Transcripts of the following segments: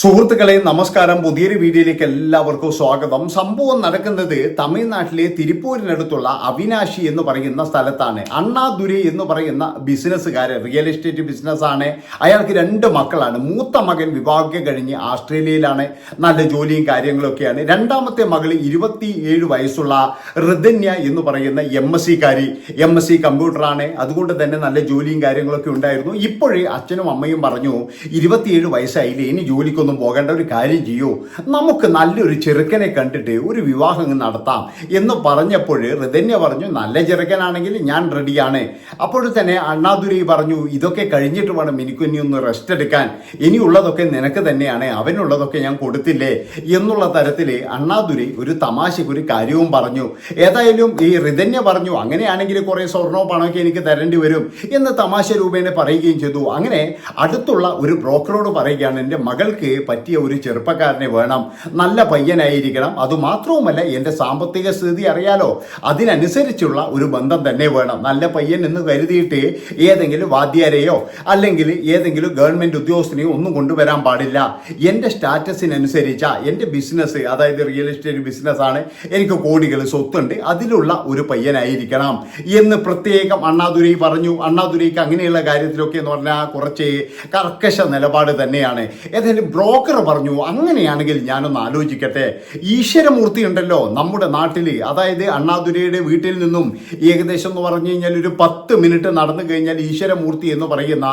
സുഹൃത്തുക്കളെ നമസ്കാരം. പുതിയൊരു വീഡിയോയിലേക്ക് എല്ലാവർക്കും സ്വാഗതം. സംഭവം നടക്കുന്നത് തമിഴ്നാട്ടിലെ തിരുപ്പൂരിനടുത്തുള്ള അവിനാശി എന്ന് പറയുന്ന സ്ഥലത്താണ്. അണ്ണാദുരി എന്ന് പറയുന്ന ബിസിനസ്സുകാരൻ റിയൽ എസ്റ്റേറ്റ് ബിസിനസ്സാണ്. അയാൾക്ക് രണ്ട് മക്കളാണ്. മൂത്ത മകൻ വിവാഹം കഴിഞ്ഞ് ആസ്ട്രേലിയയിലാണ്. നല്ല ജോലിയും കാര്യങ്ങളൊക്കെയാണ്. രണ്ടാമത്തെ മകൾ ഇരുപത്തി ഏഴ് വയസ്സുള്ള ഋതന്യ എന്ന് പറയുന്ന എം എസ് സിക്കാരി. എം എസ് സി കമ്പ്യൂട്ടറാണ്. അതുകൊണ്ട് തന്നെ നല്ല ജോലിയും കാര്യങ്ങളൊക്കെ ഉണ്ടായിരുന്നു. ഇപ്പോഴേ അച്ഛനും അമ്മയും പറഞ്ഞു ഇരുപത്തിയേഴ് വയസ്സായില്ലേ ഇനി ജോലിക്കൊന്നും പോകേണ്ട ഒരു കാര്യം ചെയ്യൂ. നമുക്ക് നല്ലൊരു ചെറുക്കനെ കണ്ടിട്ട് ഒരു വിവാഹം നടത്താം എന്ന് പറഞ്ഞപ്പോൾ ഋതന്യ പറഞ്ഞു നല്ല ചെറുക്കനാണെങ്കിൽ ഞാൻ റെഡിയാണ് അപ്പോൾ തന്നെ അണ്ണാദുരി പറഞ്ഞു ഇതൊക്കെ കഴിഞ്ഞിട്ട് വേണം എനിക്ക് ഇനി ഒന്ന് റെസ്റ്റ് എടുക്കാൻ. ഇനിയുള്ളതൊക്കെ നിനക്ക് തന്നെയാണ് അവനുള്ളതൊക്കെ ഞാൻ കൊടുത്തില്ലേ? എന്നുള്ള തരത്തിൽ അണ്ണാദുരി ഒരു തമാശയ്ക്ക് ഒരു കാര്യവും പറഞ്ഞു. ഏതായാലും ഈ ഋതന്യ പറഞ്ഞു അങ്ങനെയാണെങ്കിൽ കുറേ സ്വർണവും പണമൊക്കെ എനിക്ക് തരേണ്ടി വരും എന്ന് തമാശ രൂപേണ പറയുകയും ചെയ്തു. അങ്ങനെ അടുത്തുള്ള ഒരു ബ്രോക്കറോട് പറയുകയാണ് എന്റെ മകൾക്ക് പറ്റിയ ഒരു ചെറുപ്പക്കാരനെ വേണം. നല്ല പയ്യനായിരിക്കണം. അതുമാത്രവുമല്ല എന്റെ സാമ്പത്തിക സ്ഥിതി അറിയാലോ. അതിനനുസരിച്ചുള്ള ഒരു ബന്ധം തന്നെ വേണം. നല്ല പയ്യൻ എന്ന് കരുതിയിട്ട് ഏതെങ്കിലും വാദ്യാരെയോ അല്ലെങ്കിൽ ഏതെങ്കിലും ഗവൺമെന്റ് ഉദ്യോഗസ്ഥനെയോ ഒന്നും കൊണ്ടുവരാൻ പാടില്ല. എന്റെ സ്റ്റാറ്റസിനനുസരിച്ച എന്റെ ബിസിനസ് അതായത് റിയൽ എസ്റ്റേറ്റ് ബിസിനസ്സാണ് എനിക്ക് കോടികൾ സ്വത്തുണ്ട്. അതിലുള്ള ഒരു പയ്യനായിരിക്കണം എന്ന് പ്രത്യേകം അണ്ണാദുരൈ പറഞ്ഞു. അണ്ണാദുരൈക്ക് അങ്ങനെയുള്ള കാര്യത്തിലൊക്കെ എന്ന് പറഞ്ഞാൽ കുറച്ച് കർക്കശ നിലപാട് തന്നെയാണ്. ഏതായാലും ബ്രോക്കർ പറഞ്ഞു അങ്ങനെയാണെങ്കിൽ ഞാനൊന്ന് ആലോചിക്കട്ടെ. ഈശ്വരമൂർത്തി ഉണ്ടല്ലോ നമ്മുടെ നാട്ടിൽ അതായത് അണ്ണാദുരയുടെ വീട്ടിൽ നിന്നും ഏകദേശം എന്ന് പറഞ്ഞു കഴിഞ്ഞാൽ ഒരു പത്ത് മിനിറ്റ് നടന്നു കഴിഞ്ഞാൽ ഈശ്വരമൂർത്തി എന്ന് പറയുന്ന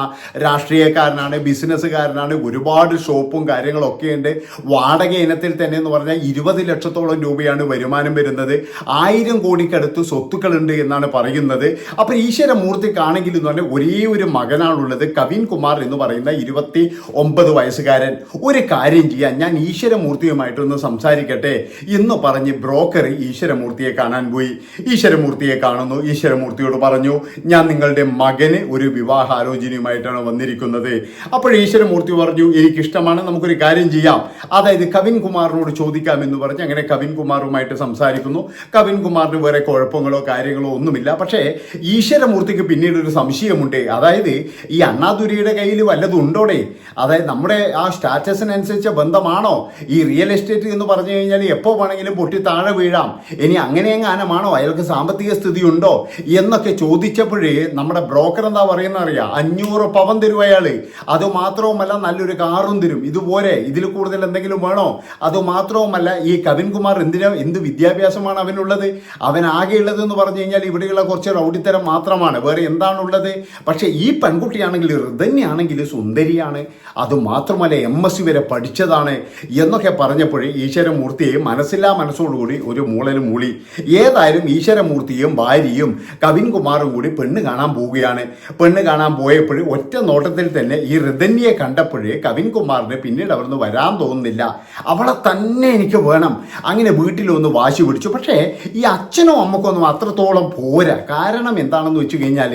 രാഷ്ട്രീയക്കാരനാണ് ബിസിനസ്സുകാരനാണ് ഒരുപാട് ഷോപ്പും കാര്യങ്ങളൊക്കെ ഉണ്ട്. വാടക ഇനത്തിൽ തന്നെ എന്ന് പറഞ്ഞാൽ ഇരുപത് ലക്ഷത്തോളം രൂപയാണ് വരുമാനം വരുന്നത്. ആയിരം കോടിക്കടുത്ത് സ്വത്തുക്കളുണ്ട് എന്നാണ് പറയുന്നത്. അപ്പൊ ഈശ്വരമൂർത്തിക്കാണെങ്കിൽ എന്ന് പറഞ്ഞാൽ ഒരേ ഒരു മകനാണുള്ളത് കവിൻ കുമാർ എന്ന് പറയുന്ന ഇരുപത്തി ഒമ്പത് വയസ്സുകാരൻ. ഒരു കാര്യം ചെയ്യാൻ ഞാൻ ഈശ്വരമൂർത്തിയുമായിട്ടൊന്ന് സംസാരിക്കട്ടെ എന്ന് പറഞ്ഞ് ബ്രോക്കർ ഈശ്വരമൂർത്തിയെ കാണാൻ പോയി. ഈശ്വരമൂർത്തിയെ കാണുന്നു. ഈശ്വരമൂർത്തിയോട് പറഞ്ഞു ഞാൻ നിങ്ങളുടെ മകന് ഒരു വിവാഹാലോചനയുമായിട്ടാണ് വന്നിരിക്കുന്നത്. അപ്പോൾ ഈശ്വരമൂർത്തി പറഞ്ഞു എനിക്കിഷ്ടമാണ് നമുക്കൊരു കാര്യം ചെയ്യാം. അതായത് കവിൻ കുമാറിനോട് ചോദിക്കാം എന്ന് പറഞ്ഞ് അങ്ങനെ കവിൻ കുമാറുമായിട്ട് സംസാരിക്കുന്നു. കവിൻ കുമാറിന് വേറെ കുഴപ്പങ്ങളോ കാര്യങ്ങളോ ഒന്നുമില്ല. പക്ഷേ ഈശ്വരമൂർത്തിക്ക് പിന്നീട് ഒരു സംശയമുണ്ട്. അതായത് ഈ അണ്ണാദുരിയുടെ കയ്യിൽ വല്ലതും ഉണ്ടോടെ? അതായത് നമ്മുടെ ആ സ്റ്റാറ്റസിനനുസരിച്ച ബന്ധമാണോ? ഈ റിയൽ എസ്റ്റേറ്റ് എന്ന് പറഞ്ഞു കഴിഞ്ഞാൽ എപ്പോൾ വേണമെങ്കിലും പൊട്ടി താഴെ വീഴാം. ഇനി അങ്ങനെ എങ്ങാനമാണോ അയാൾക്ക് സാമ്പത്തിക സ്ഥിതി ഉണ്ടോ എന്നൊക്കെ ചോദിച്ചപ്പോഴേ നമ്മുടെ ബ്രോക്കർ എന്താ പറയുന്ന അറിയാം? അഞ്ഞൂറ് പവൻ തരും അയാൾ അത് മാത്രവുമല്ല നല്ലൊരു കാറും തരും. ഇതുപോലെ ഇതിൽ കൂടുതൽ എന്തെങ്കിലും വേണോ? അത് മാത്രവുമല്ല ഈ കവിൻ കുമാർ എന്തിനാ എന്ത് വിദ്യാഭ്യാസമാണ് അവനുള്ളത്? അവൻ ആകെയുള്ളത് എന്ന് പറഞ്ഞു കഴിഞ്ഞാൽ ഇവിടെയുള്ള കുറച്ച് റൗഡിത്തരം മാത്രമാണ്. വേറെ എന്താണുള്ളത്? പക്ഷേ ഈ പെൺകുട്ടിയാണെങ്കിൽ ഋതന്യാണെങ്കിൽ സുന്ദരിയാണ്. അത് മാത്രമല്ല എം എസ് സി വരെ പഠിച്ചതാണ് എന്നൊക്കെ പറഞ്ഞപ്പോഴേ ഈശ്വരമൂർത്തിയെ മനസ്സില്ലാ മനസ്സോടുകൂടി ഒരു മൂളലും മൂളി. ഏതായാലും ഈശ്വരമൂർത്തിയും ഭാര്യയും കവിൻ കുമാറും കൂടി പെണ്ണ് കാണാൻ പോവുകയാണ്. പെണ്ണ് കാണാൻ പോയപ്പോൾ ഒറ്റ നോട്ടത്തിൽ തന്നെ ഈ ഋതന്യെ കണ്ടപ്പോഴേ കവിൻ കുമാറിന് പിന്നീട് അവിടുന്ന് വരാൻ തോന്നുന്നില്ല. അവളെ തന്നെ എനിക്ക് വേണം. അങ്ങനെ വീട്ടിലൊന്ന് വാശി പിടിച്ചു. പക്ഷേ ഈ അച്ഛനോ അമ്മക്കൊന്നും അത്രത്തോളം പോരാ. കാരണം എന്താണെന്ന് വെച്ച് കഴിഞ്ഞാൽ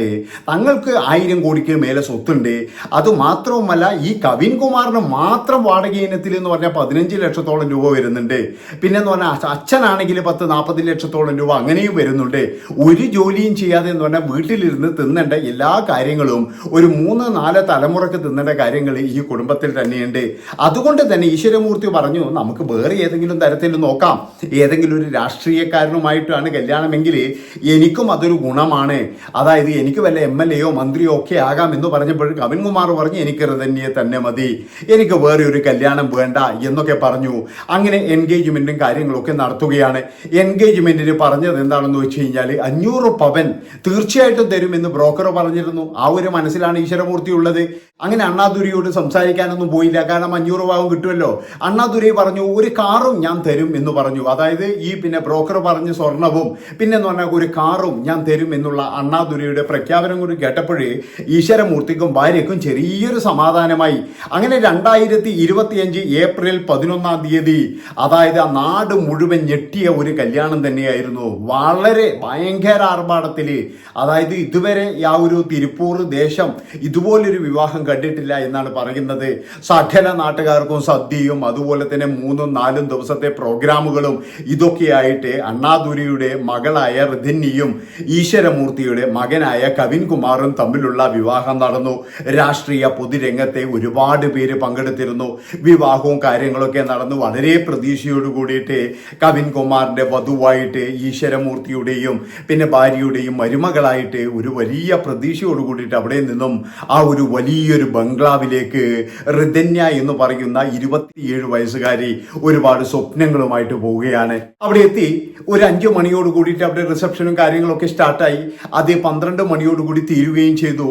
തങ്ങൾക്ക് ആയിരം കോടിക്ക് മേലെ സ്വത്തുണ്ട്. അതുമാത്രവുമല്ല ഈ കവിൻ കുമാറിന് മാത്രം വാടക ഇനത്തിൽ എന്ന് പറഞ്ഞാൽ പതിനഞ്ച് ലക്ഷത്തോളം രൂപ വരുന്നുണ്ട്. പിന്നെ എന്ന് പറഞ്ഞാൽ അച്ഛനാണെങ്കിൽ പത്ത് നാൽപ്പത് ലക്ഷത്തോളം രൂപ അങ്ങനെയും വരുന്നുണ്ട്. ഒരു ജോലിയും ചെയ്യാതെ എന്ന് പറഞ്ഞാൽ വീട്ടിലിരുന്ന് തിന്നേണ്ട എല്ലാ കാര്യങ്ങളും ഒരു മൂന്ന് നാല് തലമുറയ്ക്ക് തിന്നേണ്ട കാര്യങ്ങൾ ഈ കുടുംബത്തിൽ തന്നെയുണ്ട്. അതുകൊണ്ട് തന്നെ ഈശ്വരമൂർത്തി പറഞ്ഞു നമുക്ക് വേറെ ഏതെങ്കിലും തരത്തിൽ നോക്കാം. ഏതെങ്കിലും ഒരു രാഷ്ട്രീയക്കാരനുമായിട്ടാണ് കല്യാണമെങ്കിൽ എനിക്കും അതൊരു ഗുണമാണ്. അതായത് എനിക്ക് വല്ല എം എൽ എയോ മന്ത്രിയോ ഒക്കെ ആകാം എന്ന് പറഞ്ഞപ്പോൾ കവിൻകുമാർ പറഞ്ഞു എനിക്ക് തന്നെ തന്നെ മതി. എനിക്ക് വേറെ ഒരു കല്യാണം വേണ്ട എന്നൊക്കെ പറഞ്ഞു. അങ്ങനെ എൻഗേജ്മെന്റും കാര്യങ്ങളൊക്കെ നടത്തുകയാണ്. എൻഗേജ്മെന്റിന് പറഞ്ഞത് എന്താണെന്ന് വെച്ച് കഴിഞ്ഞാൽ അഞ്ഞൂറ് പവൻ തീർച്ചയായിട്ടും തരുമെന്ന് ബ്രോക്കർ പറഞ്ഞിരുന്നു. ആ ഒരു മനസ്സിലാണ് ഈശ്വരമൂർത്തി ഉള്ളത്. അങ്ങനെ അണ്ണാദുരിയോട് സംസാരിക്കാനൊന്നും പോയില്ല. കാരണം അഞ്ഞൂറ് പാവം കിട്ടുമല്ലോ. അണ്ണാദുരി പറഞ്ഞു ഒരു കാറും ഞാൻ തരും എന്ന് പറഞ്ഞു. അതായത് ഈ പിന്നെ ബ്രോക്കർ പറഞ്ഞ സ്വർണവും പിന്നെ എന്ന് പറഞ്ഞാൽ ഒരു കാറും ഞാൻ തരും എന്നുള്ള അണ്ണാദുരിയുടെ പ്രഖ്യാപനം കൂടി കേട്ടപ്പോഴേ ഈശ്വരമൂർത്തിക്കും ഭാര്യക്കും ചെറിയൊരു സമാധാനമായി. അങ്ങനെ രണ്ടായിരത്തി ഇരുപത്തിയഞ്ച് ഏപ്രിൽ പതിനൊന്നാം തീയതി. അതായത് ആ നാട് മുഴുവൻ ഞെട്ടിയ ഒരു കല്യാണം തന്നെയായിരുന്നു. വളരെ ഭയങ്കര ആർഭാടത്തിൽ. അതായത് ഇതുവരെ ആ ഒരു തിരുപ്പൂർ ദേശം ഇതുപോലൊരു വിവാഹം കണ്ടിട്ടില്ല എന്നാണ് പറയുന്നത്. സകല നാട്ടുകാർക്കും സദ്യയും അതുപോലെ തന്നെ മൂന്നും നാലും ദിവസത്തെ പ്രോഗ്രാമുകളും ഇതൊക്കെയായിട്ട് അണ്ണാദുരിയുടെ മകളായ ഋധിന്നിയും ഈശ്വരമൂർത്തിയുടെ മകനായ കവിൻ കുമാറും തമ്മിലുള്ള വിവാഹം നടന്നു. രാഷ്ട്രീയ പൊതുരംഗത്തെ ഒരുപാട് പേര് പങ്കെടുത്തിരുന്നു. ഉണ്ടായിരുന്നു വിവാഹവും കാര്യങ്ങളൊക്കെ നടന്നു. വളരെ പ്രതീക്ഷയോട് കൂടിയിട്ട് കവിൻ കുമാറിന്റെ വധുവായിട്ട് ഈശ്വരമൂർത്തിയുടെയും പിന്നെ ഭാര്യയുടെയും മരുമകളായിട്ട് ഒരു വലിയ പ്രതീക്ഷയോട് കൂടിയിട്ട് അവിടെ നിന്നും ആ ഒരു വലിയൊരു ബംഗ്ലാവിലേക്ക് ഹൃദന്യ എന്ന് പറയുന്ന ഇരുപത്തിയേഴ് വയസ്സുകാരി ഒരുപാട് സ്വപ്നങ്ങളുമായിട്ട് പോവുകയാണ്. അവിടെ എത്തി. ഒരു അഞ്ചു മണിയോട് കൂടിയിട്ട് അവിടെ റിസപ്ഷനും കാര്യങ്ങളൊക്കെ സ്റ്റാർട്ടായി. അത് പന്ത്രണ്ട് മണിയോട് കൂടി തീരുകയും ചെയ്തു.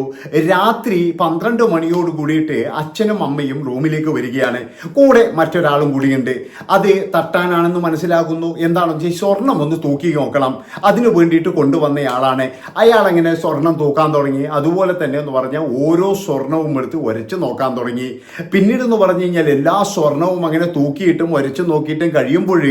രാത്രി പന്ത്രണ്ട് മണിയോട് കൂടിയിട്ട് അച്ഛനും അമ്മയും റൂമിലേക്ക് വരികയാണ്. കൂടെ മറ്റൊരാളും കൂടിയുണ്ട്. അത് തട്ടാനാണെന്ന് മനസ്സിലാകുന്നു. എന്താണെന്ന് വെച്ചാൽ സ്വർണം ഒന്ന് തൂക്കി നോക്കണം. അതിനു വേണ്ടിയിട്ട് കൊണ്ടുവന്നയാളാണ് അയാൾ അങ്ങനെ സ്വർണം തൂക്കാൻ തുടങ്ങി? അതുപോലെ തന്നെ എന്ന് പറഞ്ഞാൽ ഓരോ സ്വർണവും എടുത്ത് ഒരച്ച് നോക്കാൻ തുടങ്ങി. പിന്നീട് എന്ന് പറഞ്ഞു കഴിഞ്ഞാൽ എല്ലാ സ്വർണവും അങ്ങനെ തൂക്കിയിട്ടും ഒരച്ച് നോക്കിയിട്ടും കഴിയുമ്പോൾ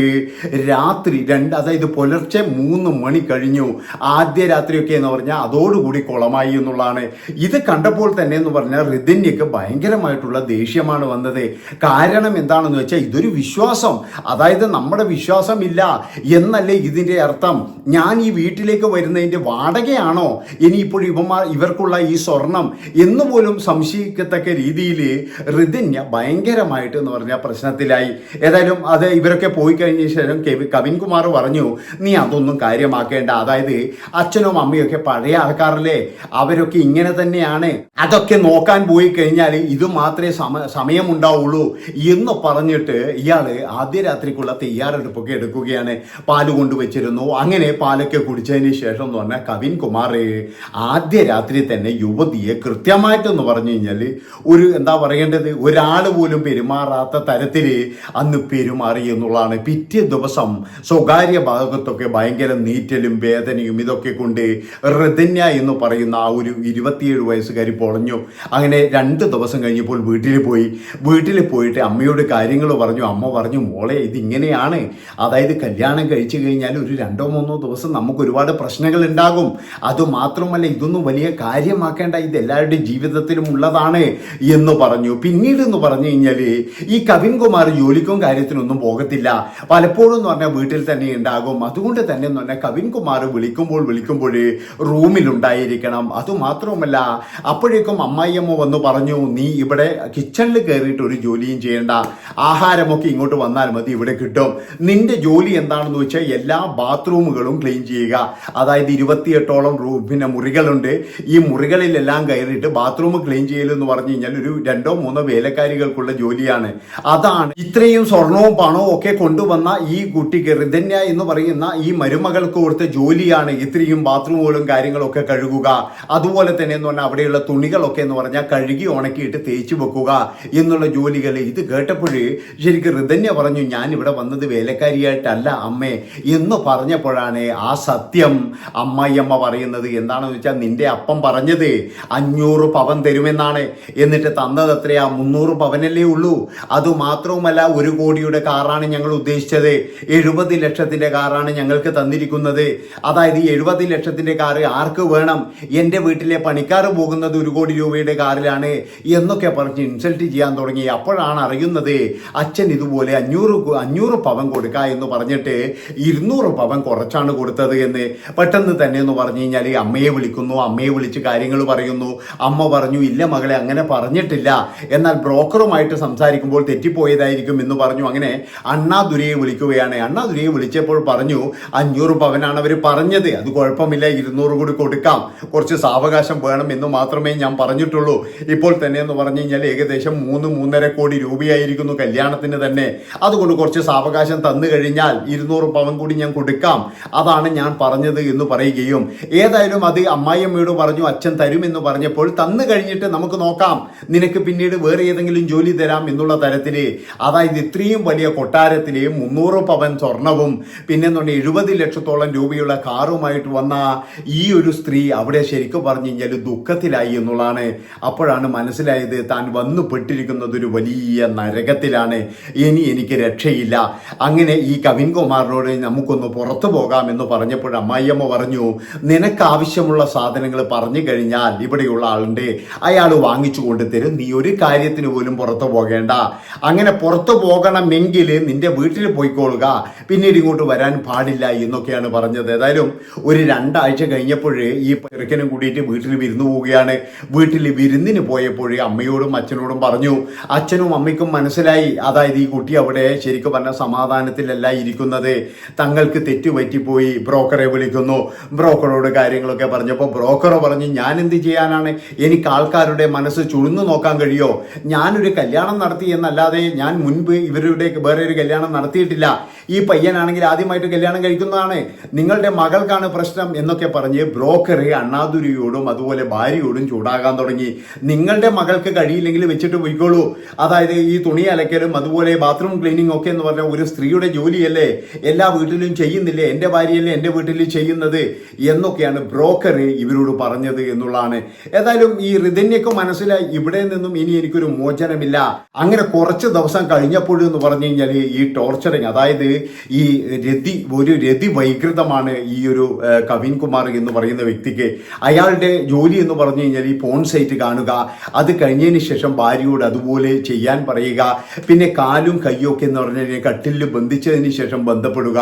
രാത്രി രണ്ട് അതായത് പുലർച്ചെ മൂന്ന് മണി കഴിഞ്ഞു. ആദ്യ രാത്രിയൊക്കെ എന്ന് പറഞ്ഞാൽ അതോടുകൂടി കുളമായി എന്നുള്ളതാണ്. ഇത് കണ്ടപ്പോൾ തന്നെ എന്ന് പറഞ്ഞാൽ റിതിന്യക്ക് ഭയങ്കരമായിട്ടുള്ള ദേഷ്യമാണ് വന്നത്. കാരണം എന്താണെന്ന് വെച്ചാൽ ഇതൊരു വിശ്വാസം. അതായത് നമ്മുടെ വിശ്വാസമില്ല എന്നല്ലേ ഇതിന്റെ അർത്ഥം. ഞാൻ ഈ വീട്ടിലേക്ക് വരുന്നതിന്റെ വാടകയാണോ? ഇനിയിപ്പോൾ ഇവന്മാർ ഇവർക്കുള്ള ഈ സ്വർണം എന്ന് പോലും സംശയിക്കത്തക്ക രീതിയിൽ ഋതിന്യ ഭയങ്കരമായിട്ട് എന്ന് പറഞ്ഞ പ്രശ്നത്തിലായി. ഏതായാലും അത് ഇവരൊക്കെ പോയി കഴിഞ്ഞ ശേഷം കെവി കവിൻകുമാർ പറഞ്ഞു നീ അതൊന്നും കാര്യമാക്കേണ്ട. അതായത് അച്ഛനും അമ്മയൊക്കെ പഴയ ആൾക്കാരല്ലേ. അവരൊക്കെ ഇങ്ങനെ തന്നെയാണ്. അതൊക്കെ നോക്കാൻ പോയി കഴിഞ്ഞാൽ ഇത് മാത്രമേ സമ സമയമുണ്ടാവുള്ളൂ എന്ന് പറഞ്ഞിട്ട് ഇയാൾ ആദ്യ രാത്രിക്കുള്ള തയ്യാറെടുപ്പൊക്കെ എടുക്കുകയാണ്. പാൽ കൊണ്ടുവച്ചിരുന്നു. അങ്ങനെ പാലൊക്കെ കുടിച്ചതിന് ശേഷം എന്ന് പറഞ്ഞാൽ കവിൻ കുമാർ ആദ്യ രാത്രി തന്നെ യുവതിയെ കൃത്യമായിട്ടെന്ന് പറഞ്ഞു കഴിഞ്ഞാൽ ഒരു എന്താ പറയേണ്ടത്? ഒരാൾ പോലും പെരുമാറാത്ത തരത്തിൽ അന്ന് പെരുമാറി എന്നുള്ളതാണ്. പിറ്റേ ദിവസം സ്വകാര്യ ഭാഗത്തൊക്കെ ഭയങ്കര നീറ്റലും വേദനയും ഇതൊക്കെ കൊണ്ട് ഹൃദന്യ എന്ന് പറയുന്ന ആ ഒരു ഇരുപത്തിയേഴ് വയസ്സുകാരി പൊളഞ്ഞു. അങ്ങനെ രണ്ട് ദിവസം കഴിഞ്ഞപ്പോൾ വീട്ടിൽ പോയി. വീട്ടിൽ പോയിട്ട് അമ്മയോട് കാര്യങ്ങൾ പറഞ്ഞു അമ്മ പറഞ്ഞു മോളെ ഇതിങ്ങനെയാണ്. അതായത് കല്യാണം കഴിച്ചു കഴിഞ്ഞാൽ ഒരു രണ്ടോ മൂന്നോ ദിവസം നമുക്ക് ഒരുപാട് പ്രശ്നങ്ങൾ ഉണ്ടാകും. അതുമാത്രമല്ല ഇതൊന്നും വലിയ കാര്യമാക്കേണ്ട. ഇത് എല്ലാവരുടെയും ജീവിതത്തിലും ഉള്ളതാണ് എന്ന് പറഞ്ഞു. പിന്നീട് എന്ന് പറഞ്ഞു കഴിഞ്ഞാൽ ഈ കവിൻകുമാർ ജോലിക്കും കാര്യത്തിനൊന്നും പോകത്തില്ല. പലപ്പോഴും എന്ന് പറഞ്ഞാൽ വീട്ടിൽ തന്നെ ഉണ്ടാകും. അതുകൊണ്ട് തന്നെ എന്ന് പറഞ്ഞാൽ കവിൻകുമാർ വിളിക്കുമ്പോൾ വിളിക്കുമ്പോൾ റൂമിലുണ്ടായിരിക്കണം. അതുമാത്രമല്ല അപ്പോഴേക്കും അമ്മായിയമ്മ വന്ന് പറഞ്ഞു നീ ഇവിടെ കിച്ചണിൽ കയറിയിട്ട് ഒരു ജോലിയും ചെയ്യേണ്ട. ആഹാരമൊക്കെ ഇങ്ങോട്ട് വന്നാൽ മതി ഇവിടെ കിട്ടും. നിന്റെ ജോലി എന്താണെന്ന് വെച്ചാൽ എല്ലാ ബാത്റൂമുകളും ക്ലീൻ ചെയ്യുക. അതായത് ഇരുപത്തിയെട്ടോളം പിന്നെ മുറികളുണ്ട്. ഈ മുറികളിലെല്ലാം കയറിയിട്ട് ബാത്റൂം ക്ലീൻ ചെയ്യലെന്ന് പറഞ്ഞു കഴിഞ്ഞാൽ ഒരു രണ്ടോ മൂന്നോ വേലക്കാരികൾക്കുള്ള ജോലിയാണ്. അതാണ് ഇത്രയും സ്വർണവും പണവും ഒക്കെ കൊണ്ടുവന്ന ഈ കുട്ടിക്ക് റിതന്യ എന്ന് പറയുന്ന ഈ മരുമകൾക്ക് കൊടുത്ത ജോലിയാണ് ഇത്രയും ബാത്റൂമുകളും കാര്യങ്ങളൊക്കെ കഴുകുക. അതുപോലെ തന്നെ എന്ന് പറഞ്ഞാൽ അവിടെയുള്ള തുണികളൊക്കെ എന്ന് പറഞ്ഞാൽ കഴുകി ഉണക്കിയിട്ട് തേച്ച് വെക്കുക എന്നുള്ള ജോലികൾ ഇത് കേട്ടപ്പോഴേ ശരിക്കും ഹൃദന്യ പറഞ്ഞു ഞാൻ ഇവിടെ വന്നത് വേലക്കാരിയായിട്ടല്ല അമ്മേ. എന്ന് പറഞ്ഞപ്പോഴാണ് ആ സത്യം അമ്മായിയമ്മ പറയുന്നത്. എന്താണെന്ന് വെച്ചാൽ നിന്റെ അപ്പം പറഞ്ഞത് അഞ്ഞൂറ് പവൻ തരുമെന്നാണ്. എന്നിട്ട് തന്നത് എത്രയാ? മുന്നൂറ് പവനല്ലേ ഉള്ളൂ. അതുമാത്രവുമല്ല ഒരു കോടിയുടെ കാറാണ് ഞങ്ങൾ ഉദ്ദേശിച്ചത്. എഴുപത് ലക്ഷത്തിന്റെ കാറാണ് ഞങ്ങൾക്ക് തന്നിരിക്കുന്നത്. അതായത് എഴുപത് ലക്ഷത്തിന്റെ കാറ് ആർക്ക് വേണം? എന്റെ വീട്ടിലെ പണിക്കാർ പോകുന്നത് ഒരു കോടി രൂപയുടെ കാറിലാണ്. എന്നൊക്കെ പറഞ്ഞ് ഇൻസൾട്ട് ചെയ്യാൻ തുടങ്ങി. അപ്പോഴാണ് അറിയുന്നത് അച്ഛൻ ഇതുപോലെ അഞ്ഞൂറ് അഞ്ഞൂറ് പവൻ കൊടുക്കുക എന്ന് പറഞ്ഞിട്ട് ഇരുന്നൂറ് പവൻ കുറച്ചാണ് കൊടുത്തത് എന്ന് പെട്ടെന്ന് തന്നെ എന്ന് പറഞ്ഞു കഴിഞ്ഞാൽ അമ്മയെ വിളിക്കുന്നു അമ്മയെ വിളിച്ച് കാര്യങ്ങൾ പറയുന്നു. അമ്മ പറഞ്ഞു ഇല്ല മകളെ അങ്ങനെ പറഞ്ഞിട്ടില്ല. എന്നാൽ ബ്രോക്കറുമായിട്ട് സംസാരിക്കുമ്പോൾ തെറ്റിപ്പോയതായിരിക്കും എന്ന് പറഞ്ഞു. അങ്ങനെ അണ്ണാദുരയെ വിളിക്കുകയാണ്. അണ്ണാദുരയെ വിളിച്ചപ്പോൾ പറഞ്ഞു അഞ്ഞൂറ് പവനാണ് അവർ പറഞ്ഞത്. അത് കുഴപ്പമില്ല ഇരുന്നൂറ് കൂടി കൊടുക്കാം. കുറച്ച് സാവകാശം വേണം എന്ന് മാത്രമേ ഞാൻ പറഞ്ഞിട്ടുള്ളൂ. ഇപ്പോൾ തന്നെ എന്ന് പറഞ്ഞു കഴിഞ്ഞാൽ ഏകദേശം മൂന്ന് മൂന്ന് മൂന്നര കോടി രൂപയായിരിക്കുന്നു കല്യാണത്തിന് തന്നെ. അതുകൊണ്ട് കുറച്ച് സാവകാശം തന്നു കഴിഞ്ഞാൽ ഇരുന്നൂറ് പവൻ കൂടി ഞാൻ കൊടുക്കാം. അതാണ് ഞാൻ പറഞ്ഞത് എന്ന് പറയുകയും ഏതായാലും അത് അമ്മായിയമ്മയോട് പറഞ്ഞു അച്ഛൻ തരുമെന്ന് പറഞ്ഞപ്പോൾ തന്നു കഴിഞ്ഞിട്ട് നമുക്ക് നോക്കാം നിനക്ക് പിന്നീട് വേറെ ഏതെങ്കിലും ജോലി തരാം എന്നുള്ള തരത്തിൽ അതായത് ഇത്രയും വലിയ കൊട്ടാരത്തിലെ മുന്നൂറ് പവൻ സ്വർണവും പിന്നെ എന്ന് പറഞ്ഞാൽ എഴുപത് ലക്ഷത്തോളം രൂപയുള്ള കാറുമായിട്ട് വന്ന ഈ ഒരു സ്ത്രീ അവിടെ ശരിക്കും പറഞ്ഞു കഴിഞ്ഞാൽ ദുഃഖത്തിലായി എന്നുള്ളതാണ് അപ്പോഴാണ് മനസ്സിലായത് താൻ വന്നു പെട്ടിരിക്കുന്നത് ഒരു വലിയ നരകത്തിലാണ്. ഇനി എനിക്ക് രക്ഷയില്ല. അങ്ങനെ ഈ കവിൻകുമാറിനോട് നമുക്കൊന്ന് പുറത്തു പോകാം എന്ന് പറഞ്ഞപ്പോൾ അമ്മായിയമ്മ പറഞ്ഞു നിനക്ക് ആവശ്യമുള്ള സാധനങ്ങൾ പറഞ്ഞു കഴിഞ്ഞാൽ ഇവിടെയുള്ള ആളുണ്ട്. അയാൾ വാങ്ങിച്ചു കൊണ്ട് തരും നീ ഒരു കാര്യത്തിന് പോലും പുറത്തു പോകേണ്ട. അങ്ങനെ പുറത്തു പോകണമെങ്കിൽ നിന്റെ വീട്ടിൽ പോയിക്കോളുക. പിന്നീട് ഇങ്ങോട്ട് വരാൻ പാടില്ല എന്നൊക്കെയാണ് പറഞ്ഞത്. ഏതായാലും ഒരു രണ്ടാഴ്ച കഴിഞ്ഞപ്പോഴേ ഈ ചെറുക്കനും കൂടിയിട്ട് വീട്ടിൽ വിരുന്ന് പോവുകയാണ്. വീട്ടിൽ വിരുന്നിന് പോയപ്പോഴേ അമ്മയോടും അച്ഛനോടും പറഞ്ഞു അച്ഛനും അമ്മയ്ക്കും മനസ്സിലായി അതായത് ഈ കുട്ടി അവിടെ ശരിക്കും പറഞ്ഞ സമാധാനത്തിലല്ല ഇരിക്കുന്നത്. തങ്ങൾക്ക് തെറ്റുപറ്റിപ്പോയി ബ്രോക്കറെ വിളിക്കുന്നു. ബ്രോക്കറോട് കാര്യങ്ങളൊക്കെ പറഞ്ഞപ്പോൾ ബ്രോക്കർ പറഞ്ഞു ഞാൻ എന്ത് ചെയ്യാനാണ്? എനിക്ക് ആൾക്കാരുടെ മനസ്സ് ചുഴുന്നു നോക്കാൻ കഴിയോ? ഞാനൊരു കല്യാണം നടത്തി എന്നല്ലാതെ ഞാൻ മുൻപ് ഇവരുടെ വേറെ ഒരു കല്യാണം നടത്തിയിട്ടില്ല. ഈ പയ്യനാണെങ്കിൽ ആദ്യമായിട്ട് കല്യാണം കഴിക്കുന്നതാണ്. നിങ്ങളുടെ മകൾക്കാണ് പ്രശ്നം എന്നൊക്കെ പറഞ്ഞ് ബ്രോക്കറെ അണ്ണാദുരിയോടും അതുപോലെ ഭാര്യയോടും ചൂടാകാൻ തുടങ്ങി. നിങ്ങളുടെ മകൾക്ക് കഴിയില്ലെങ്കിൽ വെച്ചിട്ട് പോയിക്കോളൂ. അതായത് ഈ തുണി അലക്കലും അതുപോലെ ബാത്റൂം ക്ലീനിങ് ഒക്കെ എന്ന് പറഞ്ഞാൽ ഒരു സ്ത്രീയുടെ ജോലിയല്ലേ? എല്ലാ വീട്ടിലും ചെയ്യുന്നില്ലേ? എന്റെ ഭാര്യയല്ലേ എന്റെ വീട്ടിൽ ചെയ്യുന്നത്? എന്നൊക്കെയാണ് ബ്രോക്കർ ഇവരോട് പറഞ്ഞത് എന്നുള്ളതാണ്. ഏതായാലും ഈ റിതന്യൊക്കെ മനസ്സിലായി. ഇവിടെ നിന്നും ഇനി എനിക്കൊരു മോചനമില്ല. അങ്ങനെ കുറച്ച് ദിവസം കഴിഞ്ഞപ്പോഴെന്ന് പറഞ്ഞു കഴിഞ്ഞാൽ ഈ ടോർച്ചറിങ് അതായത് ഈ രതി ഒരു രതി വൈകൃതമാണ് ഈ ഒരു കവിൻകുമാർ കവിൻ കുമാർ എന്ന് പറയുന്ന വ്യക്തിക്ക്. അയാളുടെ ജോലി എന്ന് പറഞ്ഞു കഴിഞ്ഞാൽ ഈ പോൺ സൈറ്റ് കാണുക അത് കഴിഞ്ഞതിന് ശേഷം ഭാര്യയോട് അതുപോലെ ചെയ്യാൻ പറയുക പിന്നെ കാലും കയ്യൊക്കെ എന്ന് പറഞ്ഞു കഴിഞ്ഞാൽ കട്ടിലിൽ ബന്ധിച്ചതിന് ശേഷം ബന്ധപ്പെടുക.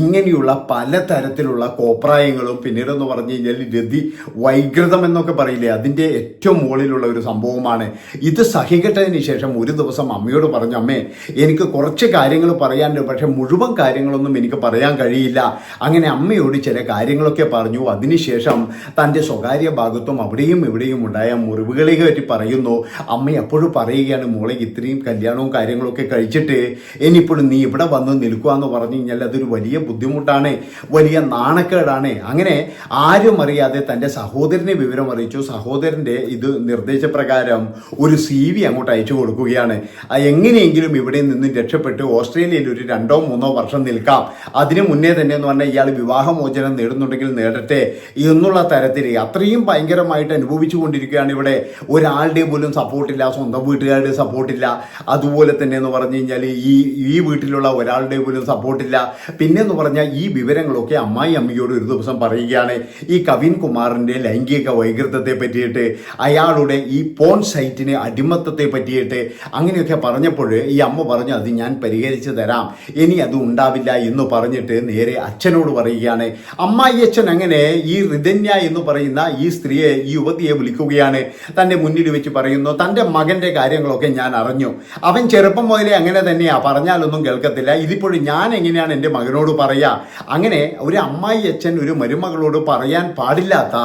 ഇങ്ങനെയുള്ള പലതരത്തിലുള്ള കോപ്രായങ്ങളും പിന്നീട് എന്ന് പറഞ്ഞു കഴിഞ്ഞാൽ രതി വൈകൃതം എന്നൊക്കെ പറയില്ലേ അതിന്റെ ഏറ്റവും മുകളിലുള്ള ഒരു സംഭവമാണ്. ഇത് സഹികെട്ടതിന് ശേഷം ഒരു ദിവസം അമ്മയോട് പറഞ്ഞു അമ്മേ എനിക്ക് കുറച്ച് കാര്യങ്ങൾ പറയാനുണ്ട് പക്ഷെ മുഴുവൻ കാര്യങ്ങളൊന്നും എനിക്ക് പറയാൻ കഴിയില്ല. അങ്ങനെ അമ്മയോട് ചില കാര്യങ്ങളൊക്കെ പറഞ്ഞു. അതിനുശേഷം തന്റെ സ്വകാര്യ ഭാഗത്തും അവിടെയും ഇവിടെയും ഉണ്ടായ മുറിവുകളെ പറ്റി പറയുന്നു. അമ്മ എപ്പോഴും പറയുകയാണ് മോളെ ഇത്രയും കല്യാണവും കാര്യങ്ങളൊക്കെ കഴിച്ചിട്ട് ഇനിയിപ്പോഴും നീ ഇവിടെ വന്ന് നിൽക്കുക എന്ന് പറഞ്ഞു കഴിഞ്ഞാൽ അതൊരു വലിയ ബുദ്ധിമുട്ടാണ് വലിയ നാണക്കേടാണ്. അങ്ങനെ ആരും അറിയാതെ തന്റെ സഹോദരനെ വിവരം അറിയിച്ചു. സഹോദരന്റെ ഇത് നിർദ്ദേശപ്രകാരം ഒരു സി വി അങ്ങോട്ട് അയച്ചു കൊടുക്കുകയാണ്. എങ്ങനെയെങ്കിലും ഇവിടെ നിന്ന് രക്ഷപ്പെട്ട് ഓസ്ട്രേലിയയിൽ ഒരു രണ്ടോ മൂന്നോ വർഷം നിൽക്കാം. അതിനു മുന്നേ തന്നെ എന്ന് പറഞ്ഞാൽ ഇയാൾ വിവാഹമോചനം നേടുന്നുണ്ടെങ്കിൽ നേടട്ടെ എന്നുള്ള തരത്തിൽ അത്രയും ഭയങ്കരമായിട്ട് അനുഭവിച്ചു കൊണ്ടിരിക്കുകയാണ് ഇവിടെ. ഒരാളുടെ പോലും സപ്പോർട്ടില്ല സ്വന്തം വീട്ടുകാരുടെ സപ്പോർട്ടില്ല അതുപോലെ തന്നെ എന്ന് പറഞ്ഞു കഴിഞ്ഞാൽ ഈ ഈ വീട്ടിലുള്ള ഒരാളുടെ പോലും സപ്പോർട്ടില്ല പിന്നെ എന്ന് പറഞ്ഞാൽ ഈ വിവരങ്ങളൊക്കെ അമ്മായി അമ്മയോട് ഒരു ദിവസം പറയുകയാണ് ഈ കവിൻ കുമാറിന്റെ ലൈംഗിക വൈകൃതത്തെ പറ്റിയിട്ട് അയാളുടെ ഈ പോൺ സൈറ്റിന് അടിമത്തത്തെ പറ്റിയിട്ട് അങ്ങനെയൊക്കെ പറഞ്ഞപ്പോൾ ഈ അമ്മ പറഞ്ഞു അത് ഞാൻ പരിഹരിച്ചു തരാം. ഇനി ഉണ്ടാവില്ല എന്ന് പറഞ്ഞിട്ട് നേരെ അച്ഛനോട് പറയുകയാണ് അമ്മായി അച്ഛൻ അങ്ങനെ ഈ റിതന്യ എന്ന് പറയുന്ന ഈ സ്ത്രീയെ ഈ യുവതിയെ വിളിക്കുകയാണ്. തന്റെ മുന്നിൽ വെച്ച് പറയുന്നു തന്റെ മകന്റെ കാര്യങ്ങളൊക്കെ ഞാൻ അറിഞ്ഞു. അവൻ ചെറുപ്പം മുതലേ അങ്ങനെ തന്നെയാണ് പറഞ്ഞാലൊന്നും കേൾക്കത്തില്ല. ഇതിപ്പോഴും ഞാൻ എങ്ങനെയാണ് എന്റെ മകനോട് പറയുക അങ്ങനെ ഒരു അമ്മായി അച്ഛൻ ഒരു മരുമകളോട് പറയാൻ പാടില്ലാത്ത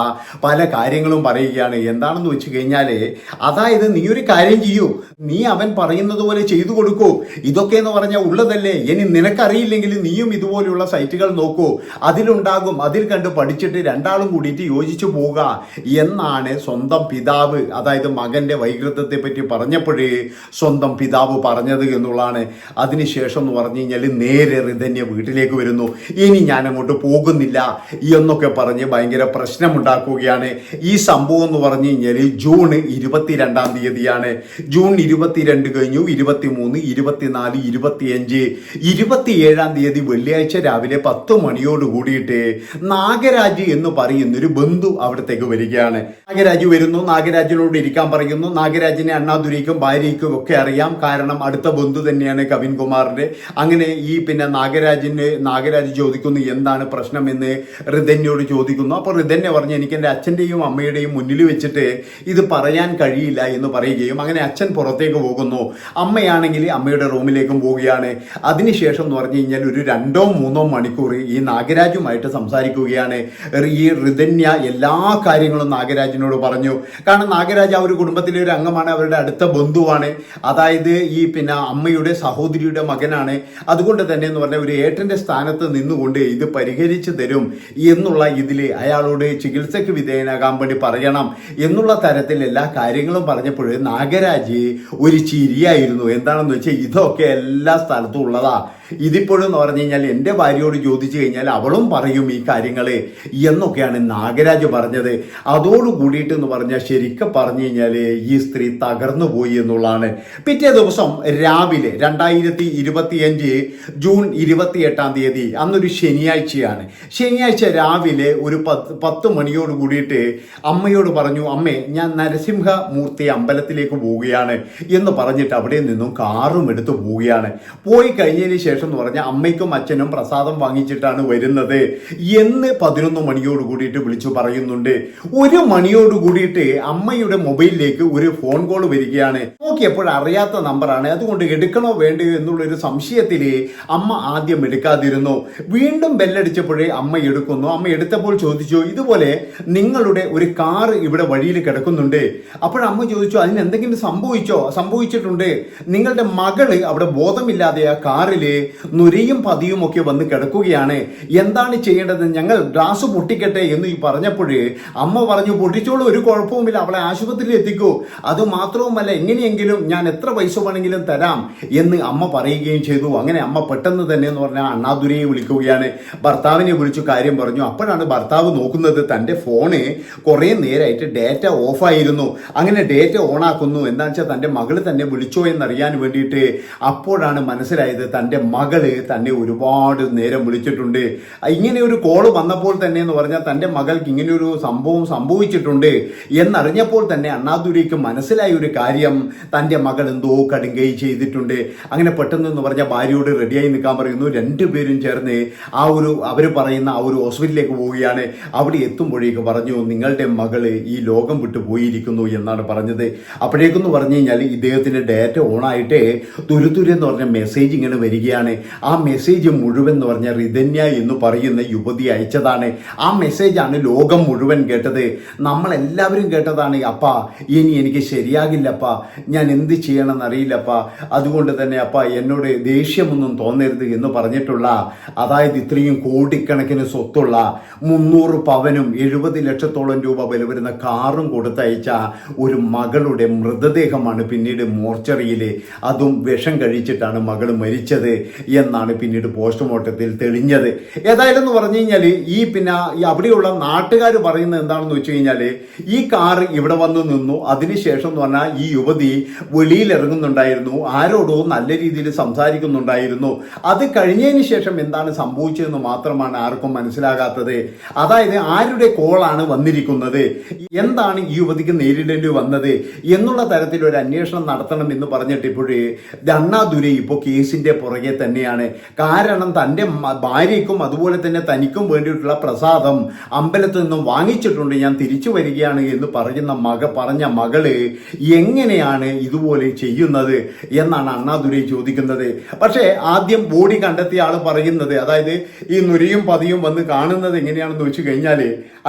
പല കാര്യങ്ങളും പറയുകയാണ്. എന്താണെന്ന് വെച്ച് കഴിഞ്ഞാൽ അതായത് നീ ഒരു കാര്യം ചെയ്യൂ. നീ അവൻ പറയുന്നത് പോലെ ചെയ്തു കൊടുക്കൂ. ഇതൊക്കെ എന്ന് പറഞ്ഞാൽ ഉള്ളതല്ലേ? ഇനി നിനക്കറിയില്ലെങ്കിൽ നീയും ഇതുപോലെയുള്ള സൈറ്റുകൾ നോക്കൂ. അതിലുണ്ടാകും അതിൽ കണ്ട് പഠിച്ചിട്ട് രണ്ടാളും കൂടിയിട്ട് യോജിച്ചു പോവുക എന്നാണ് സ്വന്തം പിതാവ്. അതായത് മകന്റെ വൈകൃതത്തെ പറ്റി പറഞ്ഞപ്പോഴേ സ്വന്തം പിതാവ് പറഞ്ഞത് എന്നുള്ളതാണ്. അതിനുശേഷം എന്ന് പറഞ്ഞു കഴിഞ്ഞാൽ നേരെ റിതന്യ വീട്ടിലേക്ക് വരുന്നു. ഇനി ഞാൻ അങ്ങോട്ട് പോകുന്നില്ല എന്നൊക്കെ പറഞ്ഞ് ഭയങ്കര പ്രശ്നമുണ്ടാക്കുകയാണ്. ഈ സംഭവം എന്ന് പറഞ്ഞു കഴിഞ്ഞാൽ ജൂൺ ഇരുപത്തിരണ്ടാം തീയതിയാണ്. ജൂൺ ഇരുപത്തിരണ്ട് കഴിഞ്ഞു ഇരുപത്തിമൂന്ന് ഇരുപത്തിനാല് ഇരുപത്തിയഞ്ച്. ഇരുപത്തിയേഴാം തീയതി വെള്ളിയാഴ്ച രാവിലെ പത്ത് മണിയോട് കൂടിയിട്ട് നാഗരാജ് എന്ന് പറയുന്ന ഒരു ബന്ധു അവിടത്തേക്ക് വരികയാണ്. നാഗരാജ് വരുന്നു നാഗരാജിനോട് ഇരിക്കാൻ പറയുന്നു. നാഗരാജിനെ അണ്ണാദുരിക്കും ഭാര്യയ്ക്കും ഒക്കെ അറിയാം. കാരണം അടുത്ത ബന്ധു തന്നെയാണ് കവിൻ കുമാറിന്റെ അങ്ങനെ ഈ പിന്നെ നാഗരാജിന് നാഗരാജ് ചോദിക്കുന്നു എന്താണ് പ്രശ്നം എന്ന് ഋതന്യോട് ചോദിക്കുന്നു. അപ്പോൾ ഋതന്യ പറഞ്ഞു എനിക്ക് എന്റെ അച്ഛന്റെയും അമ്മയുടെയും മുന്നിൽ വെച്ചിട്ട് ഇത് പറയാൻ കഴിയില്ല എന്ന് പറയുകയും അങ്ങനെ അച്ഛൻ പുറത്തേക്ക് പോകുന്നു. അമ്മയാണെങ്കിൽ അമ്മയുടെ റൂമിലേക്കും പോവുകയാണ്. അതിനുശേഷം പറഞ്ഞു കഴിഞ്ഞാൽ ഒരു രണ്ടോ മൂന്നോ മണിക്കൂർ ഈ നാഗരാജുമായിട്ട് സംസാരിക്കുകയാണ്. ഈ ഋതന്യ എല്ലാ കാര്യങ്ങളും നാഗരാജിനോട് പറഞ്ഞു. കാരണം നാഗരാജ് ആ ഒരു കുടുംബത്തിലെ ഒരു അംഗമാണ് അവരുടെ അടുത്ത ബന്ധുവാണ്. അതായത് ഈ പിന്നെ അമ്മയുടെ സഹോദരിയുടെ മകനാണ്. അതുകൊണ്ട് തന്നെ എന്ന് പറഞ്ഞാൽ ഒരു ഏട്ടന്റെ സ്ഥാനത്ത് നിന്നുകൊണ്ട് ഇത് പരിഹരിച്ചു തരും എന്നുള്ള ഇതിൽ അയാളോട് ചികിത്സയ്ക്ക് വിധേയനാകാൻ വേണ്ടി പറയണം എന്നുള്ള തരത്തിൽ എല്ലാ കാര്യങ്ങളും പറഞ്ഞപ്പോൾ നാഗരാജ് ഒരു ചിരിയായിരുന്നു. എന്താണെന്ന് വെച്ചാൽ ഇതൊക്കെ എല്ലാ സ്ഥലത്തും ഉള്ളതാ. ഇതിപ്പോഴും എന്ന് പറഞ്ഞു കഴിഞ്ഞാൽ എന്റെ ഭാര്യയോട് ചോദിച്ചു കഴിഞ്ഞാൽ അവളും പറയും ഈ കാര്യങ്ങൾ എന്നൊക്കെയാണ് നാഗരാജ് പറഞ്ഞത്. അതോട് കൂടിയിട്ട് എന്ന് പറഞ്ഞാൽ ശരിക്കും പറഞ്ഞു കഴിഞ്ഞാൽ ഈ സ്ത്രീ തകർന്നു പോയി എന്നുള്ളതാണ്. പിറ്റേ ദിവസം രാവിലെ രണ്ടായിരത്തി ഇരുപത്തിയഞ്ച് ജൂൺ ഇരുപത്തി എട്ടാം തീയതി അന്നൊരു ശനിയാഴ്ചയാണ്. ശനിയാഴ്ച രാവിലെ ഒരു പത്ത് പത്ത് മണിയോട് കൂടിയിട്ട് അമ്മയോട് പറഞ്ഞു അമ്മേ ഞാൻ നരസിംഹമൂർത്തി അമ്പലത്തിലേക്ക് പോവുകയാണ്. എന്ന് പറഞ്ഞിട്ട് അവിടെ നിന്നും കാറും എടുത്ത് പോവുകയാണ്. പോയി കഴിഞ്ഞതിന് ശേഷം ശേഷം എന്ന് പറഞ്ഞാൽ അമ്മയ്ക്കും അച്ഛനും പ്രസാദം വാങ്ങിച്ചിട്ടാണ് വരുന്നത്. എന്ന് പതിനൊന്ന് മണിയോട് കൂടിയിട്ട് വിളിച്ചു പറയുന്നുണ്ട്. ഒരു മണിയോട് കൂടിയിട്ട് അമ്മയുടെ മൊബൈലിലേക്ക് ഒരു ഫോൺ കോൾ വരികയാണ്. നോക്കിയപ്പോൾ അറിയാത്ത നമ്പറാണ്. അതുകൊണ്ട് എടുക്കണോ വേണ്ടയോ എന്നുള്ള ഒരു സംശയത്തിൽ അമ്മ ആദ്യം എടുക്കാതിരുന്നു. വീണ്ടും ബെല്ലടിച്ചപ്പോഴേ അമ്മ എടുക്കുന്നു. അമ്മ എടുത്തപ്പോൾ ചോദിച്ചു ഇതുപോലെ നിങ്ങളുടെ ഒരു കാർ ഇവിടെ വഴിയിൽ കിടക്കുന്നുണ്ട്. അപ്പോഴമ്മ ചോദിച്ചു അതിന് എന്തെങ്കിലും സംഭവിച്ചോ? സംഭവിച്ചിട്ടുണ്ട്. നിങ്ങളുടെ മകൾ അവിടെ ബോധമില്ലാതെ ആ കാറിൽ നുരയും പതിയും ഒക്കെ വന്ന് കിടക്കുകയാണ്. എന്താണ് ചെയ്യേണ്ടത് ഞങ്ങൾ ഗ്ലാസ് പൊട്ടിക്കട്ടെ എന്ന് ഈ പറഞ്ഞപ്പോഴേ അമ്മ പറഞ്ഞു പൊട്ടിച്ചോളൂ ഒരു കുഴപ്പവുമില്ല അവളെ ആശുപത്രിയിൽ എത്തിക്കൂ. അത് മാത്രവുമല്ല എങ്ങനെയെങ്കിലും ഞാൻ എത്ര പൈസ വേണമെങ്കിലും തരാം എന്ന് അമ്മ പറയുകയും ചെയ്തു. അങ്ങനെ അമ്മ പെട്ടെന്ന് തന്നെ എന്ന് പറഞ്ഞാൽ അണ്ണാദുരയെ വിളിക്കുകയാണ്. ഭർത്താവിനെ വിളിച്ചു കാര്യം പറഞ്ഞു. അപ്പോഴാണ് ഭർത്താവ് നോക്കുന്നത് തന്റെ ഫോണ് കുറേ നേരമായിട്ട് ഡേറ്റ ഓഫായിരുന്നു. അങ്ങനെ ഡേറ്റ ഓണാക്കുന്നു. എന്താണെന്ന് വെച്ചാൽ തന്റെ മകൾ തന്നെ വിളിച്ചോ എന്നറിയാൻ വേണ്ടിയിട്ട് അപ്പോഴാണ് മനസ്സിലായത് തന്റെ മകൾ തന്നെ ഒരുപാട് നേരം വിളിച്ചിട്ടുണ്ട്. ഇങ്ങനെ ഒരു കോൾ വന്നപ്പോൾ തന്നെ എന്ന് പറഞ്ഞാൽ തന്റെ മകൾക്ക് ഇങ്ങനെ ഒരു സംഭവം സംഭവിച്ചിട്ടുണ്ട് എന്നറിഞ്ഞപ്പോൾ തന്നെ അണ്ണാദുരിക്ക് മനസ്സിലായ ഒരു കാര്യം തന്റെ മകൾ എന്തോ കടുങ്കൈ ചെയ്തിട്ടുണ്ട്. അങ്ങനെ പെട്ടെന്ന് എന്ന് പറഞ്ഞാൽ ഭാര്യയോട് റെഡിയായി നിൽക്കാൻ പറയുന്നു. രണ്ടുപേരും ചേർന്ന് ആ ഒരു അവർ പറയുന്ന ആ ഒരു ഹോസ്പിറ്റലിലേക്ക് പോവുകയാണ്. അവിടെ എത്തുമ്പോഴേക്ക് പറഞ്ഞു നിങ്ങളുടെ മകൾ ഈ ലോകം വിട്ടു പോയിരിക്കുന്നു എന്നാണ് പറഞ്ഞത്. അപ്പോഴേക്കെന്ന് പറഞ്ഞു കഴിഞ്ഞാൽ ഇദ്ദേഹത്തിന്റെ ഡേറ്റ ഓണായിട്ട് തുരുതുരു എന്ന് പറഞ്ഞ മെസ്സേജ് ഇങ്ങനെ വരികയാണ്. ആ മെസ്സേജ് മുഴുവൻ എന്ന് പറഞ്ഞ റിതന്യ എന്ന് പറയുന്ന യുവതി അയച്ചതാണ്. ആ മെസ്സേജാണ് ലോകം മുഴുവൻ കേട്ടത്. നമ്മളെല്ലാവരും കേട്ടതാണ് അപ്പ ഇനി എനിക്ക് ശരിയാകില്ലപ്പ ഞാൻ എന്ത് ചെയ്യണമെന്ന് അറിയില്ലപ്പ അതുകൊണ്ട് തന്നെ അപ്പ എന്നോട് ദേഷ്യമൊന്നും തോന്നരുത് എന്ന് പറഞ്ഞിട്ടുള്ള അതായത് ഇത്രയും കോടിക്കണക്കിന് സ്വത്തുള്ള മുന്നൂറ് പവനും എഴുപത് ലക്ഷത്തോളം രൂപ വില വരുന്ന കാറും കൊടുത്തയച്ച ഒരു മകളുടെ മൃതദേഹമാണ് പിന്നീട് മോർച്ചറിയിൽ അതും വിഷം കഴിച്ചിട്ടാണ് മകൾ മരിച്ചത്. എന്നാണ് പിന്നീട് പോസ്റ്റ്മോർട്ടത്തിൽ തെളിഞ്ഞത്. ഏതായാലും എന്ന് പറഞ്ഞു കഴിഞ്ഞാൽ ഈ പിന്നെ ഈ അവിടെയുള്ള നാട്ടുകാർ പറയുന്നത് എന്താണെന്ന് വെച്ച് കഴിഞ്ഞാൽ ഈ കാർ ഇവിടെ വന്ന് നിന്നു. അതിനുശേഷം എന്ന് പറഞ്ഞാൽ ഈ യുവതി വെളിയിൽ ഇറങ്ങുന്നുണ്ടായിരുന്നു ആരോടോ നല്ല രീതിയിൽ സംസാരിക്കുന്നുണ്ടായിരുന്നു. അത് കഴിഞ്ഞതിന് ശേഷം എന്താണ് സംഭവിച്ചതെന്ന് മാത്രമാണ് ആർക്കും മനസ്സിലാകാത്തത്. അതായത് ആരുടെ കോളാണ് വന്നിരിക്കുന്നത്? എന്താണ് ഈ യുവതിക്ക് നേരിടേണ്ടി വന്നത്? എന്നുള്ള തരത്തിൽ ഒരു അന്വേഷണം നടത്തണം എന്ന് പറഞ്ഞിട്ട് ഇപ്പോഴേ അണ്ണാദുരൈ ഇപ്പോൾ കേസിന്റെ പുറകെ തന്നെയാണ്. കാരണം തന്റെ ഭാര്യയ്ക്കും അതുപോലെ തന്നെ തനിക്കും വേണ്ടിയിട്ടുള്ള പ്രസാദം അമ്പലത്തിൽ നിന്നും വാങ്ങിച്ചിട്ടുണ്ട്. ഞാൻ തിരിച്ചു വരികയാണ് എന്ന് പറയുന്ന മക പറഞ്ഞ മകൾ എങ്ങനെയാണ് ഇതുപോലെ ചെയ്യുന്നത് എന്നാണ് അണ്ണാദുരൈ ചോദിക്കുന്നത്. പക്ഷേ ആദ്യം ബോഡി കണ്ടെത്തിയ ആൾ പറയുന്നത് അതായത് ഈ നുരയും പതിയും വന്ന് കാണുന്നത് എങ്ങനെയാണെന്ന് വെച്ച് കഴിഞ്ഞാൽ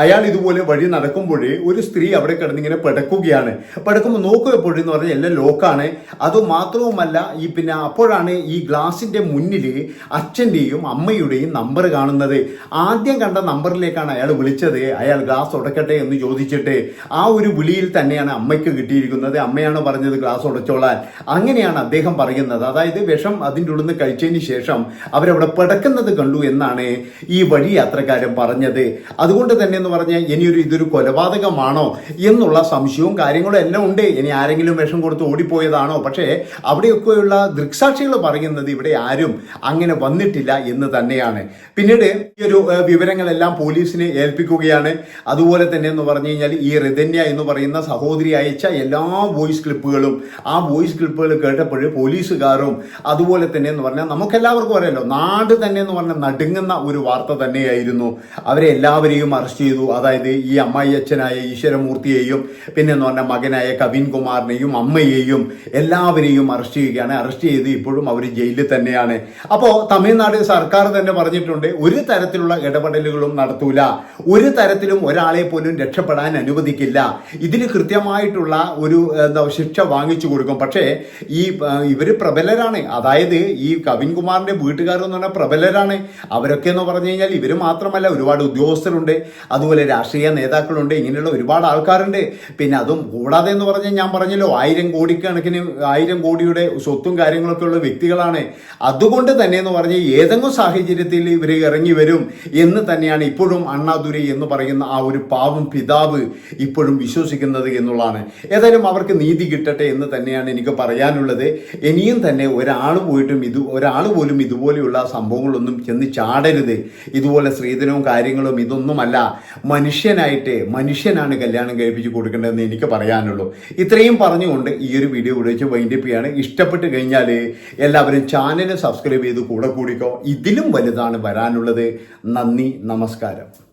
അയാൾ ഇതുപോലെ വഴി നടക്കുമ്പോൾ ഒരു സ്ത്രീ അവിടെ കിടന്നിങ്ങനെ പിടക്കുകയാണ്. പിടക്കുമ്പോൾ നോക്കുക എപ്പോഴെന്ന് പറഞ്ഞാൽ എല്ലാം ലോക്കാണ് അതുമാത്രവുമല്ല ഈ പിന്നെ അപ്പോഴാണ് ഈ ഗ്ലാസിന്റെ മുന്നിൽ അച്ഛന്റെയും അമ്മയുടെയും നമ്പർ കാണുന്നത്. ആദ്യം കണ്ട നമ്പറിലേക്കാണ് അയാൾ വിളിച്ചത്. അയാൾ ഗ്ലാസ് ഉടക്കട്ടെ എന്ന് ചോദിച്ചിട്ട് ആ ഒരു വിളിയിൽ തന്നെയാണ് അമ്മയ്ക്ക് കിട്ടിയിരിക്കുന്നത്. അമ്മയാണ് പറഞ്ഞത് ഗ്ലാസ് ഉടച്ചോളാൻ. അങ്ങനെയാണ് അദ്ദേഹം പറയുന്നത്. അതായത് വിഷം അതിന്റെ ഉള്ളിൽ നിന്ന് കഴിച്ചതിന് ശേഷം അവരവിടെ പിടക്കുന്നത് കണ്ടു എന്നാണ് ഈ വഴി യാത്രക്കാരൻ പറഞ്ഞത്. അതുകൊണ്ട് തന്നെ എന്ന് പറഞ്ഞാൽ ഇനിയൊരു ഇതൊരു കൊലപാതകമാണോ എന്നുള്ള സംശയവും കാര്യങ്ങളും എല്ലാം ഉണ്ട്. ഇനി ആരെങ്കിലും വിഷം കൊടുത്ത് ഓടിപ്പോയതാണോ? പക്ഷേ അവിടെയൊക്കെയുള്ള ദൃക്സാക്ഷികൾ പറയുന്നത് ഇവിടെ ആരും അങ്ങനെ വന്നിട്ടില്ല എന്ന് തന്നെയാണ്. പിന്നീട് ഈ ഒരു വിവരങ്ങളെല്ലാം പോലീസിനെ ഏൽപ്പിക്കുകയാണ്. അതുപോലെ തന്നെ എന്ന് പറഞ്ഞു കഴിഞ്ഞാൽ ഈ റിതന്യ എന്ന് പറയുന്ന സഹോദരി അയച്ച എല്ലാ വോയിസ് ക്ലിപ്പുകളും ആ വോയിസ് ക്ലിപ്പുകൾ കേട്ടപ്പോൾ പോലീസുകാരും അതുപോലെ തന്നെ എന്ന് പറഞ്ഞാൽ നമുക്കെല്ലാവർക്കും അറിയാലോ നാട് തന്നെ എന്ന് പറഞ്ഞാൽ നടുങ്ങുന്ന ഒരു വാർത്ത തന്നെയായിരുന്നു. അവരെ എല്ലാവരെയും അറസ്റ്റ് ചെയ്തു. അതായത് ഈ അമ്മായി അച്ഛനായ ഈശ്വരമൂർത്തിയെയും പിന്നെ എന്ന് പറഞ്ഞ മകനായ കവിൻ കുമാറിനെയും അമ്മയെയും എല്ലാവരെയും അറസ്റ്റ് ചെയ്യുകയാണ്. അറസ്റ്റ് ചെയ്ത് ഇപ്പോഴും അവർ ജയിലിൽ തന്നെയാണ്. അപ്പോൾ തമിഴ്നാട് സർക്കാർ തന്നെ പറഞ്ഞിട്ടുണ്ട് ഒരു തരത്തിലുള്ള ഇടപെടലുകളും നടത്തൂല. ഒരു തരത്തിലും ഒരാളെ പോലും രക്ഷപ്പെടാൻ അനുവദിക്കില്ല. ഇതിന് കൃത്യമായിട്ടുള്ള ഒരു എന്താ ശിക്ഷ വാങ്ങിച്ചു കൊടുക്കും. പക്ഷേ ഈ ഇവർ പ്രബലരാണ്. അതായത് ഈ കവിൻ കുമാറിന്റെ വീട്ടുകാർ എന്ന് പറഞ്ഞാൽ പ്രബലരാണ്. അവരൊക്കെ എന്ന് പറഞ്ഞു കഴിഞ്ഞാൽ ഇവർ മാത്രമല്ല ഒരുപാട് ഉദ്യോഗസ്ഥരുണ്ട്. അതുപോലെ രാഷ്ട്രീയ നേതാക്കളുണ്ട്. ഇങ്ങനെയുള്ള ഒരുപാട് ആൾക്കാരുണ്ട്. പിന്നെ അതും കൂടാതെ എന്ന് പറഞ്ഞാൽ ഞാൻ പറഞ്ഞല്ലോ ആയിരം കോടിക്കണക്കിന് ആയിരം കോടിയുടെ സ്വത്തും കാര്യങ്ങളൊക്കെ ഉള്ള വ്യക്തികളാണ്. അതുകൊണ്ട് തന്നെ എന്ന് പറഞ്ഞ് ഏതെങ്കിലും സാഹചര്യത്തിൽ ഇവർ ഇറങ്ങി വരും എന്ന് തന്നെയാണ് ഇപ്പോഴും അണ്ണാദുരി എന്ന് പറയുന്ന ആ ഒരു പാവം പിതാവ് ഇപ്പോഴും വിശ്വസിക്കുന്നത് എന്നുള്ളതാണ്. ഏതായാലും അവർക്ക് നീതി കിട്ടട്ടെ എന്ന് തന്നെയാണ് എനിക്ക് പറയാനുള്ളത്. ഇനിയും തന്നെ ഒരാൾ പോയിട്ടും ഇത് ഒരാൾ പോലും ഇതുപോലെയുള്ള സംഭവങ്ങളൊന്നും ചെന്ന് ചാടരുത്. ഇതുപോലെ സ്ത്രീധനവും കാര്യങ്ങളും ഇതൊന്നുമല്ല. മനുഷ്യനായിട്ട് മനുഷ്യനാണ് കല്യാണം കഴിപ്പിച്ച് കൊടുക്കേണ്ടതെന്ന് എനിക്ക് പറയാനുള്ളൂ. ഇത്രയും പറഞ്ഞുകൊണ്ട് ഈ ഒരു വീഡിയോ ഇവിടെ വെച്ച് വൈൻഡപ്പ് ചെയ്യാണ്. ഇഷ്ടപ്പെട്ട് കഴിഞ്ഞാൽ എല്ലാവരും ചാനൽ സബ്സ്ക്രൈബ് ചെയ്ത് കൂടെ കൂടിക്കോ. ഇതിലും വലുതാണ് വരാനുള്ളത്. നന്ദി നമസ്കാരം.